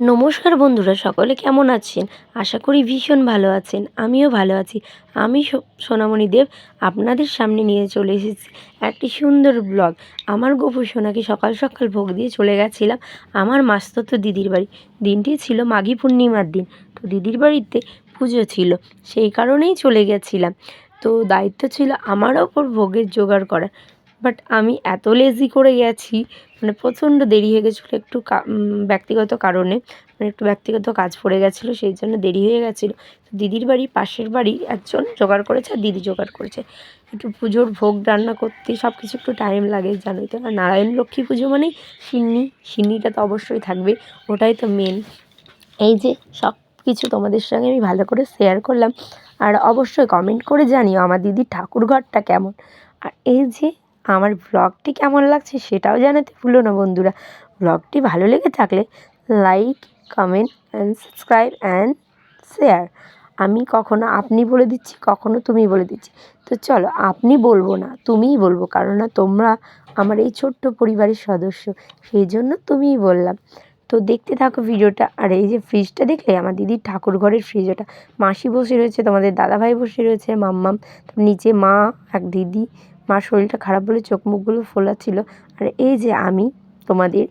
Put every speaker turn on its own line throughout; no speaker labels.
নমস্কার বন্ধুরা, সকলে কেমন আছেন? আশা করি ভীষণ ভালো আছেন, আমিও ভালো আছি। আমি সোনামণি দেব, আপনাদের সামনে নিয়ে চলে এসেছি একটি সুন্দর ব্লগ আমার গোপু সোনাকে সকাল সকাল ভোগ দিয়ে চলে গেছিলাম আমার মাস্ততো দিদির বাড়ি। দিনটি ছিল মাঘী পূর্ণিমার দিন, তো দিদির বাড়িতে পুজো ছিল, সেই কারণেই চলে গেছিলাম। তো দায়িত্ব ছিল আমার ওপর ভোগের জোগাড় করা বাট আমি এত লেজি করে গেছি মানে প্রচণ্ড দেরি হয়ে গেছিল একটু ব্যক্তিগত কারণে মানে একটু ব্যক্তিগত কাজ পড়ে গেছিল সেই জন্য দেরি হয়ে গেছিল। দিদির বাড়ি, পাশের বাড়ি একজন জোগাড় করেছে আর দিদি জোগাড় করেছে। একটু পুজোর ভোগ, রান্না করতে সব কিছু একটু টাইম লাগে, জানোই তো আর নারায়ণ লক্ষ্মী পুজো মানেই সিন্নি, সিন্নিটা তো অবশ্যই থাকবে, ওটাই তো মেন এই যে সব কিছু তোমাদের সঙ্গে আমি ভালো করে শেয়ার করলাম, আর অবশ্যই কমেন্ট করে জানিও আমার দিদির ঠাকুর ঘরটা কেমন। আর এই যে আমার ব্লগটি কেমন লাগছে সেটাও জানাতে ভুলো না বন্ধুরা। ব্লগটি ভালো লেগে থাকলে like comment and subscribe and share আমি কখনো আপনি বলে দিচ্ছি, কখনো তুমি বলে দিচ্ছি। তো চলো, আপনি বলব না, তুমিই বলব কারণ না তোমরা আমার এই ছোট্ট পরিবারের সদস্য, সেই জন্য তুমিই বললাম। তো দেখতে থাকো ভিডিওটা, আর এই যে ফ্রিজটা দেখলে, আমার দিদির ঠাকুর ঘরের ফ্রিজ ওটা। মাসি বসে রয়েছে, তোমাদের দাদাভাই বসে রয়েছে, মাম্মাম, নিচে মা, এক দিদি শরীরটা খারাপ বলে চোখ মুখগুলো ফোলা ছিল আর এই যে আমি, তোমাদের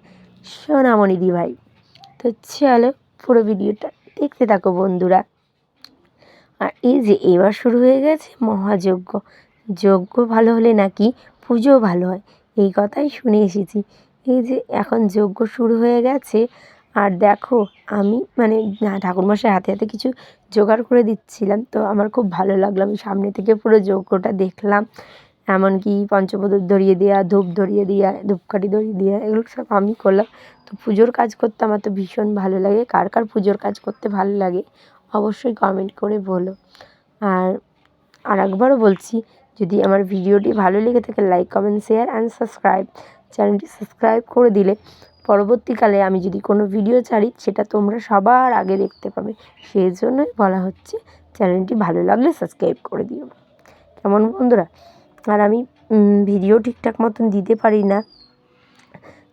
সোনামণি দি ভাই তো চলো পুরো ভিডিওটা দেখতে থাকো বন্ধুরা। আর এই যে এবার শুরু হয়ে গেছে মহাযজ্ঞ। যজ্ঞ ভালো হলে নাকি পুজো ভালো হয়? এই কথাই শুনে এসেছি। এই যে এখন যজ্ঞ শুরু হয়ে গেছে। আর দেখো, আমি মানে ঠাকুরমশাই হাতে হাতে কিছু জোগাড় করে দিচ্ছিলাম। তো আমার খুব ভালো লাগল। আমি সামনে থেকে পুরো যজ্ঞটা দেখলাম। এমনকি পঞ্চপ্রদীপ ধরিয়ে দেওয়া ধূপ ধরিয়ে দেওয়া ধূপকাঠি ধরিয়ে দেওয়া এগুলো সব আমি করলাম। তো পুজোর কাজ করতে আমার তো ভীষণ ভালো লাগে। কার কার পুজোর কাজ করতে ভালো লাগে অবশ্যই কমেন্ট করে বলো। আর আর একবারও বলছি, যদি আমার ভিডিওটি ভালো লেগে থাকে like comment share and subscribe চ্যানেলটি সাবস্ক্রাইব করে দিলে পরবর্তীকালে আমি যদি কোনো ভিডিও ছাড়ি, সেটা তোমরা সবার আগে দেখতে পাবে। সেই জন্যই বলা হচ্ছে চ্যানেলটি ভালো লাগলে সাবস্ক্রাইব করে দিও। কেমন বন্ধুরা? আর আমি ভিডিও ঠিকঠাক মতন দিতে পারি না।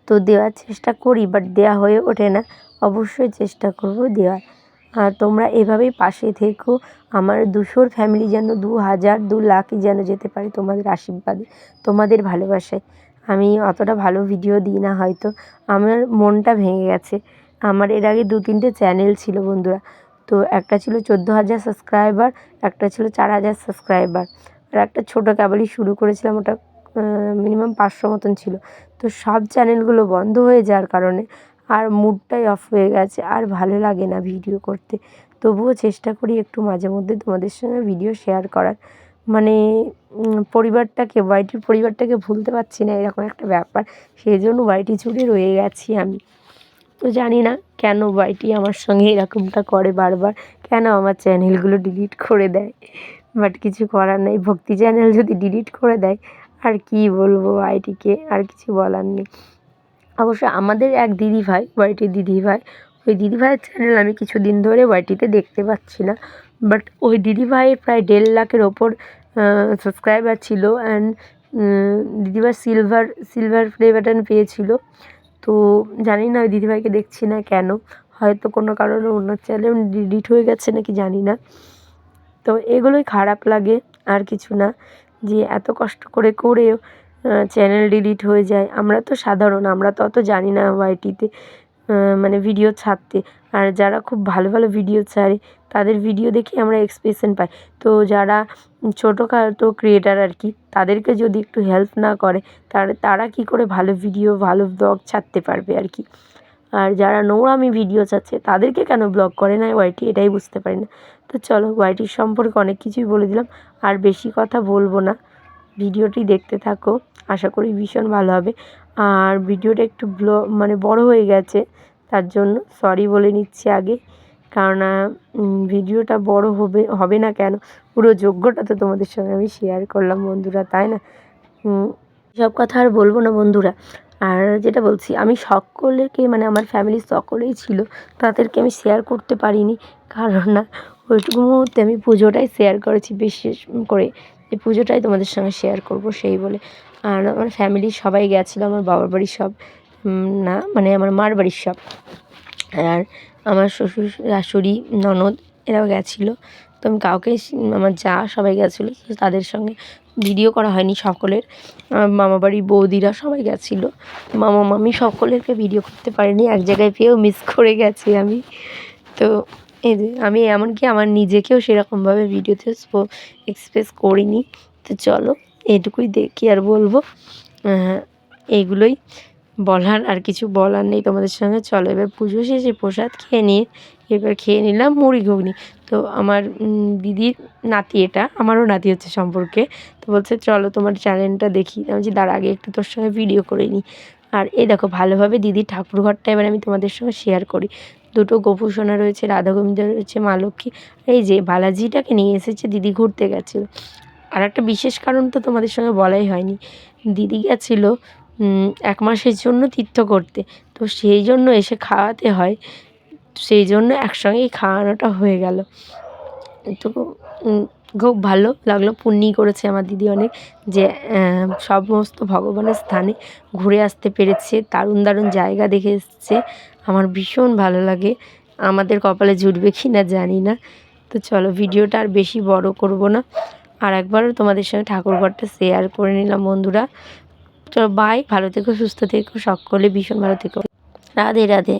তো দেওয়ার চেষ্টা করি বাট দেওয়া হয়ে ওঠে না। অবশ্যই চেষ্টা করব দেওয়ার। আর তোমরা এভাবেই পাশে থেকো। আমার দুশোর ফ্যামিলি যেন দু হাজার, দু লাখই যেন যেতে পারে তোমাদের আশীর্বাদে, তোমাদের ভালোবাসায়। আমি অতটা ভালো ভিডিও দিই না হয়তো। আমার মনটা ভেঙে গেছে। আমার এর আগে দু তিনটে চ্যানেল ছিল বন্ধুরা। তো একটা ছিল চোদ্দ হাজার সাবস্ক্রাইবার একটা ছিল চার হাজার সাবস্ক্রাইবার আর একটা ছোটো কেবলই শুরু করেছিলাম, ওটা মিনিমাম পাঁচশো মতন ছিল। তো সব চ্যানেলগুলো বন্ধ হয়ে যাওয়ার কারণে আর মুডটাই অফ হয়ে গেছে, আর ভালো লাগে না ভিডিও করতে। তবুও চেষ্টা করি একটু মাঝে মধ্যে তোমাদের সঙ্গে ভিডিও শেয়ার করার। মানে পরিবারটাকে ওয়াইটির পরিবারটাকে ভুলতে পারছি না, এরকম একটা ব্যাপার। সেই জন্য ওয়াইটি জুড়ে রয়ে গেছি আমি। তো জানি না কেন ওয়াইটি আমার সঙ্গে এরকমটা করে বারবার, কেন আমার চ্যানেলগুলো ডিলিট করে দেয়। বাট কিছু করার নেই। ভক্তি চ্যানেল যদি ডিলিট করে দেয়, আর কি বলব আইটিকে, আর কিছু বলার নেই। অবশ্য আমাদের এক দিদি ভাই ওয়াইটির দিদি ভাই, ওই দিদি ভাইয়ের চ্যানেল আমি কিছুদিন ধরে ওয়াইটিতে দেখতে পাচ্ছি না। বাট ওই দিদি ভাইয়ের প্রায় দেড় লাখের ওপর সাবস্ক্রাইবার ছিল অ্যান্ড দিদিভাই সিলভার সিলভার প্লে বাটন পেয়েছিল। তো জানি না ওই দিদিভাইকে দেখছি না কেন। হয়তো কোনো কারণে অন্য চ্যানেল ডিলিট হয়ে গেছে নাকি জানি না। তো এগুলোই খারাপ লাগে, আর কিছু না। যে এত কষ্ট করে করেও চ্যানেল ডিলিট হয়ে যায়। আমরা তো সাধারণ, আমরা তো অত জানি না ওয়াইটিতে মানে ভিডিও ছাড়তে। আর যারা খুব ভালো ভালো ভিডিও ছাড়ে, তাদের ভিডিও দেখে আমরা এক্সপ্রেশন পাই। তো যারা ছোটোখাটো ক্রিয়েটার আর কি, তাদেরকে যদি একটু হেল্প না করে, তাহলে তারা কী করে ভালো ভিডিও ভালো ব্লগ ছাড়তে পারবে আর কি? আর যারা নোংরামি ভিডিও ছাড়ছে তাদেরকে কেন ব্লগ করে না? ওয়াইটি এটাই বুঝতে পারি না। তো চলো ওয়াইটির সম্পর্কে অনেক কিছুই বলে দিলাম। আর বেশি কথা বলব না। ভিডিওটি দেখতে থাকো। আশা করি ভীষণ ভালো হবে। আর ভিডিওটা একটু ব্ল মানে বড় হয়ে গেছে তার জন্য সরি বলে নিচ্ছি আগে। উম, ভিডিওটা বড় হবে হবে না কেন? পুরো যোগ্যটা তো তোমাদের সঙ্গে আমি শেয়ার করলাম বন্ধুরা তাই না? সব কথা আর বলব না বন্ধুরা। আর যেটা বলছি, আমি সকলকে মানে আমার ফ্যামিলির সকলেই ছিল, তাদেরকে আমি শেয়ার করতে পারিনি। কারণ না, ওইটুকু মুহূর্তে আমি পুজোটাই শেয়ার করেছি বিশেষ করে, যে পুজোটাই তোমাদের সঙ্গে শেয়ার করব সেই বলে। আর আমার ফ্যামিলির সবাই গেছিল, আমার বাবার বাড়ির সব না মানে আমার মার বাড়ির সব। আর আমার শ্বশুর, শাশুড়ি, ননদ, এরাও গেছিল। তো আমি কাউকে আমার যা, সবাই গেছিল তাদের সঙ্গে ভিডিও করা হয়নি সকলের। আমার মামাবাড়ির বৌদিরা সবাই গেছিল। মামা, মামি সকলেরকে ভিডিও করতে পারিনি, এক জায়গায় পেয়েও মিস করে গেছি আমি। তো এই যে, আমি এমনকি আমার নিজেকেও সেরকমভাবে ভিডিওতে এক্সপ্রেস করিনি। তো চলো, এটুকুই দেখি আর বলব। এইগুলোই। বলার আর কিছু বলার নেই তোমাদের সঙ্গে। চলো এবার পুজো শেষে প্রসাদ খেয়ে নিয়ে এবার খেয়ে নিলাম মুড়ি ঘুগনি। তো আমার দিদির নাতি এটা, আমারও নাতি হচ্ছে সম্পর্কে। তো বলছে, চলো তোমার চ্যানেলটা দেখি। আমি বলছি তার আগে একটু তোর সঙ্গে ভিডিও করে নিই আর এই দেখো, ভালোভাবে দিদির ঠাকুর ঘরটা এবার আমি তোমাদের সঙ্গে শেয়ার করি। দুটো গোপুসোনা রয়েছে, রাধা গোবিন্দ রয়েছে, মা লক্ষ্মী। এই যে বালাজিটাকে নিয়ে এসেছে, দিদি ঘুরতে গেছিল। আর একটা বিশেষ কারণ তো তোমাদের সঙ্গে বলাই হয়নি। দিদি গেছিল এক মাসের জন্য তীর্থ করতে। তো সেই জন্য এসে খাওয়াতে হয়। সেই জন্য একসঙ্গেই খাওয়ানোটা হয়ে গেল। তো খুব ভালো লাগল। পুণ্যি করেছে আমার দিদি অনেক যে সমস্ত ভগবানের স্থানে ঘুরে আসতে পেরেছে, দারুণ দারুণ জায়গা দেখে এসছে। আমার ভীষণ ভালো লাগে। আমাদের কপালে জুটবে কি না জানি না। তো চলো, ভিডিওটা আর বেশি বড় করব না। আর একবারও তোমাদের সঙ্গে ঠাকুরঘরটা শেয়ার করে নিলাম বন্ধুরা। চলো বাই ভালো থেকো সুস্থ থেকো সকলে ভীষণ ভালো থেকো। রাধে রাধে।